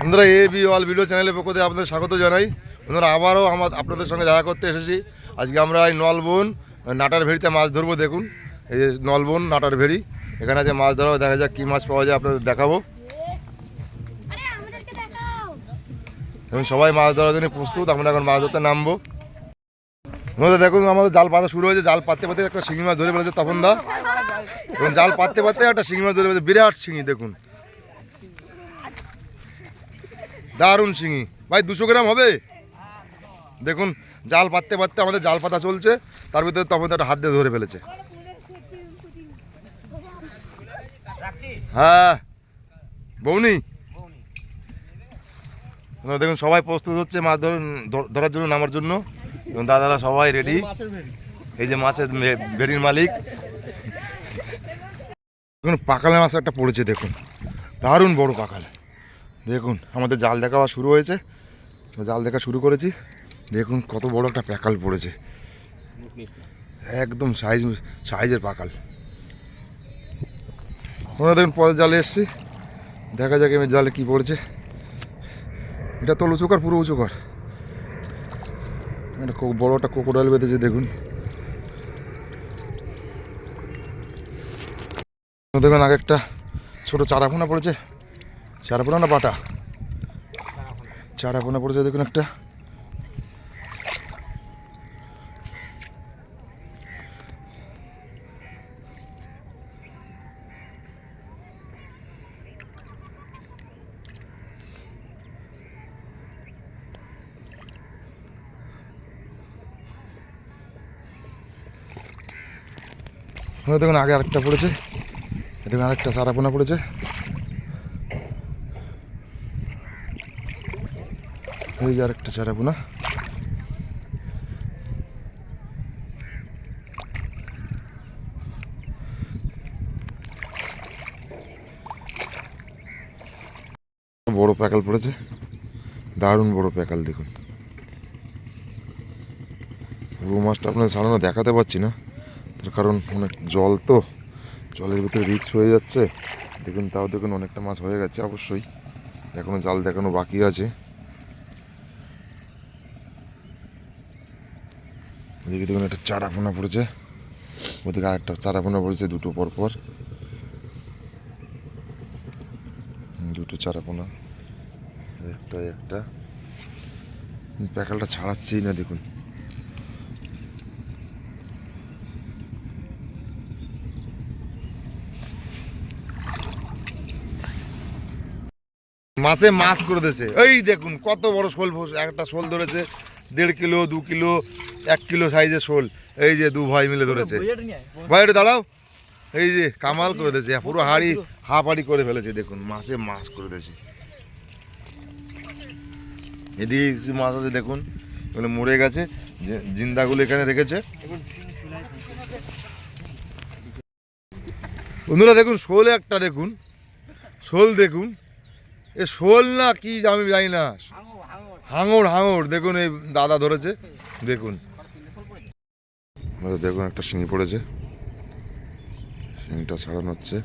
বন্ধুরা A B all video চ্যানেলের পক্ষ থেকে আপনাদের স্বাগত জানাই। বন্ধুরা, আবারও আমার আপনাদের সঙ্গে দেখা করতে এসেছি। আজকে আমরা এই নলবন, নাটার ভেড়িতে মাছ ধরবো, দেখুন। এই যে নলবন, নাটার ভেড়ি। এখানে আছে মাছ ধরা দেখা যাক কী মাছ পাওয়া যায়, আপনাদের দেখাবো। এখন সবাই মাছ ধরার জন্য প্রস্তুত, আমরা এখন মাছ ধরতে নামবো। বন্ধুরা, দেখুন, আমাদের জাল পাতা শুরু হয়েছে। জাল পাততে পাততে একটা শিঙি মাছ ধরে ফেলেছে তখন দা এবং জাল পাততে পাততে একটা শিঙি মাছ ধরে ফেলেছে। বিরাট শিঙি, দেখুন। দারুণ শিঙি। ভাই, দুশো গ্রাম হবে? দেখুন, জাল পাততে পাততে আমাদের জাল পাতা চলছে, তার ভিতরে তখন একটা হাত দিয়ে ধরে ফেলেছে। হ্যাঁ বৌনি? দেখুন, সবাই প্রস্তুত হচ্ছে মাছ ধর, ধর- ধরার জন্য, নামার জন্য। এবং দাদারা সবাই রেডি এই যে মাছের ভেড়ির মালিক। দেখুন, পাকালে মাছ একটা পড়েছে, দেখুন। দারুণ বড় পাকাল। দেখুন, আমাদের জাল দেখাওয়া শুরু হয়েছে। জাল দেখা শুরু করেছি। দেখুন, কত বড় একটা প্যাকাল পড়েছে। একদম সাইজ সাইজের পাকাল আমরা দেখুন, পরের জালে এসছি। দেখা যাক এমনি জালে কী পড়েছে। এটা তো উঁচু কর পুরো উঁচু কর একটা বড় একটা কোকোডাইল বেঁধেছে, দেখুন। দেখুন, আগে একটা ছোটো চারাপোনা পড়েছে। চারাপোনা না বাটা চারাপোনা পড়েছে দেখুন একটা। দেখুন, আগে আরেকটা পড়েছে। দেখুন, আরেকটা চারাপোনা পড়েছে। যে আরেকটা চারাপোনা বড় প্যাকাল পড়েছে। দারুণ বড় প্যাকাল, দেখুন। রৌ মাছটা আপনার সাধারণত দেখাতে পাচ্ছি না। তার কারণ অনেক জল তো, জলের ভিতরে রিক্স হয়ে যাচ্ছে। দেখুন, তাও দেখুন, অনেকটা মাছ হয়ে গেছে অবশ্যই। এখনও জাল দেখানো বাকি আছে। এদিকে দেখুন একটা চারাপোনা পড়েছে। ওদিকে আরেকটা চারা চারাপোনা পড়েছে দুটো পর পর হুম, দুটো চারাপোনা একটা একটা। হুম, প্যাকালটা ছাড়াচ্ছেই না দেখুন। মাছে মাছ করে দিয়েছে। এই দেখুন কত বড় শোল একটা শোল ধরেছে। দেড় কিলো, দু কিলো, এক কিলো সাইজের শোল। এই যে দু ভাই মিলে ধরেছে। ভাই, একটু দাঁড়াও। এই যে কামাল করে দিয়েছে পুরো হাড়ি হাফ হাড়ি করে ফেলেছে, দেখুন মাছে মাছ করে দিয়েছে। এদিকে কিছু মাছ আছে, দেখুন, এগুলো মরে গেছে জিন্দাগুলো এখানে রেখেছে। বন্ধুরা, দেখুন, শোল একটা দেখুন, শোল দেখুন। এ শোল না, কি আমি জানি না। হাঙড় হাঙড় দেখুন এই দাদা ধরেছে। দেখুন। দেখুন একটা শিঙি পড়েছে। শিঙিটা ছাড়ানো হচ্ছে।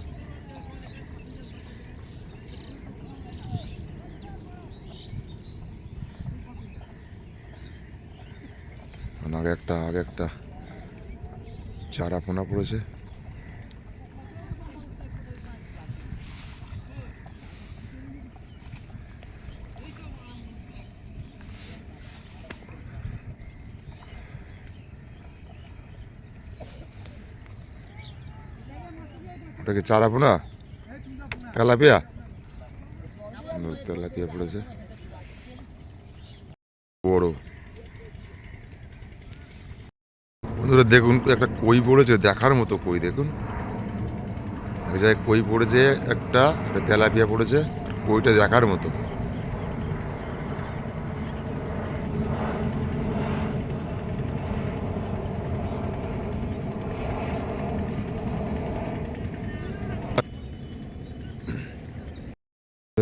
আগে একটা আগে একটা চারা পোনা পড়েছে। ওটা কি চারা পোনা তেলাপিয়া তেলাপিয়া পড়েছে। বড়। বন্ধুরা, দেখুন, একটা কই পড়েছে, দেখার মতো কই, দেখুন। জায়গায় কই পড়েছে একটা তেলাপিয়া পড়েছে কইটা দেখার মতো।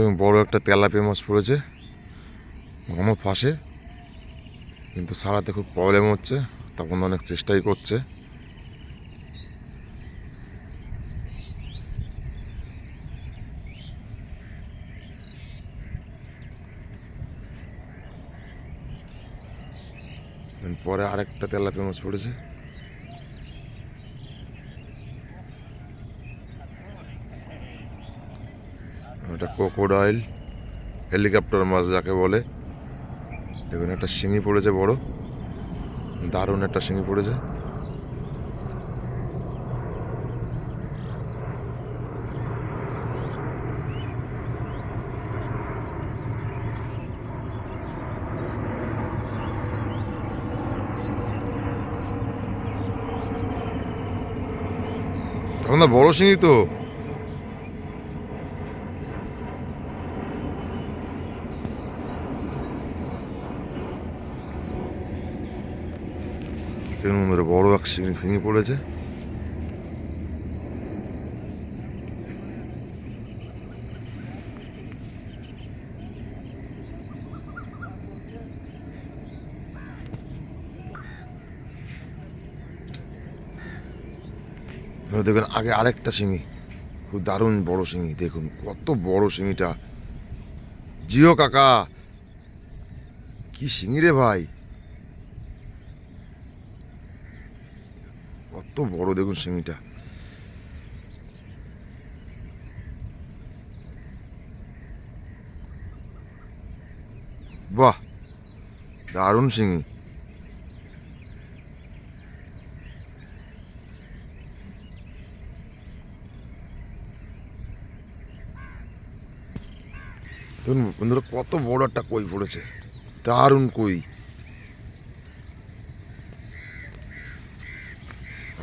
এবং বড় একটা তেলাপিয়া মাছ পড়েছে। আমার ফাঁসে। কিন্তু সারাতে খুব প্রবলেম হচ্ছে। তখন অনেক চেষ্টাই করছে। পরে আরেকটা তেলাপিয়া মাছ পড়েছে। এটা কোকোডাইল হেলিকপ্টার মাছ যাকে বলে। দেখুন, একটা শিঙি পড়েছে বড়। দারুণ একটা শিঙি পড়েছে। বড় শিঙি তো। দেখুন বন্ধুরা বড় এক ভেঙে পড়েছে। দেখবেন আগে আরেকটা শিঙি খুব দারুণ বড় শিঙি দেখুন কত বড় শিঙিটা জিও কাকা, কি শিঙি রে ভাই? কত বড় দেখুন শিঙিটা বাহ, দারুণ শিঙি দেখুন বন্ধুরা, কত বড় একটা কই পড়েছে। দারুণ কই।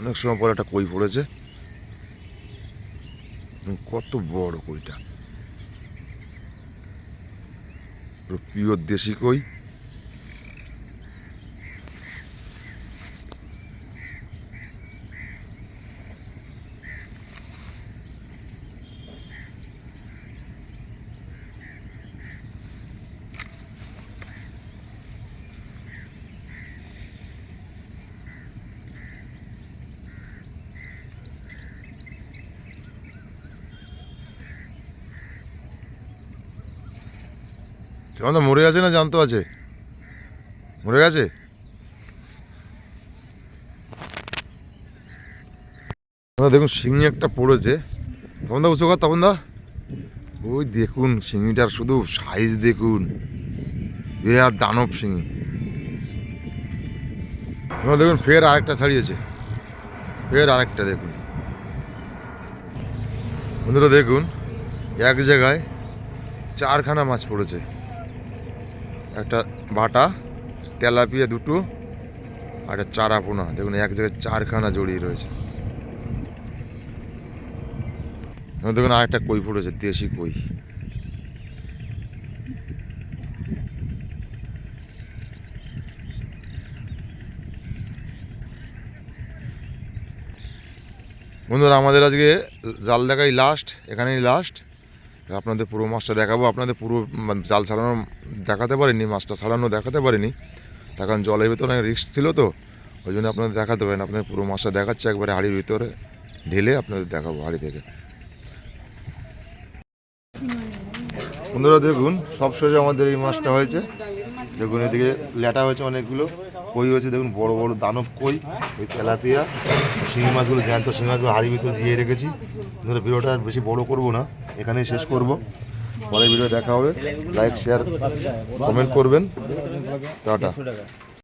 অনেক সময় পরে একটা কই পড়েছে। কত বড় কইটা। পিওর দেশি কই। তোমার তো মরে গেছে না জানতো আছে? মরে গেছে? দেখুন, শিঙি একটা পড়েছে। তখন দা, উঁচু তখন দা। ওই দেখুন, শিঙিটার শুধু সাইজ দেখুন। বিরাট দানব শিঙি। এবার দেখুন, ফের আরেকটা ছাড়িয়েছে। ফের আরেকটা দেখুন। বন্ধুরা, দেখুন, এক জায়গায় চারখানা মাছ পড়েছে। একটা বাটা, তেলাপিয়া দুটো আর একটা চারা পোনা দেখুন, এক জায়গায় চারখানা জড়িয়ে রয়েছে। দেখুন, আরেকটা কই পড়েছে দেশি কই। বন্ধুরা, আমাদের আজকে জাল দেখাই লাস্ট এখানেই লাস্ট আপনাদের পুরো মাছটা দেখাবো। আপনাদের পুরো জাল ছাড়ানো দেখাতে পারিনি, মাছটা ছাড়ানো দেখাতে পারিনি। কারণ জলের ভিতরে অনেক রিস্ক ছিল তো, ওই জন্য আপনাদের দেখাতে পারেন। আপনাদের পুরো মাছটা দেখাচ্ছে, একবারে হাড়ির ভিতরে ঢেলে আপনাদের দেখাবো হাড়ি থেকে। বন্ধুরা, দেখুন, সব শেষে আমাদের এই মাছটা হয়েছে। দেখুন, এদিকে ল্যাটা হয়েছে অনেকগুলো, কই হয়েছে, দেখুন, বড় বড় দানব কই, ওই তেলাপিয়া, শিঙি মাছগুলো, জ্যান্ত শিঙি মাছগুলো হাড়ির ভিতরে জিয়ে রেখেছি। বন্ধুরা, ভিডিওটা আর বেশি বড় করব না, এখানেই শেষ করব। পরের ভিডিও দেখা হবে। লাইক শেয়ার কমেন্ট করবেন। টাটা।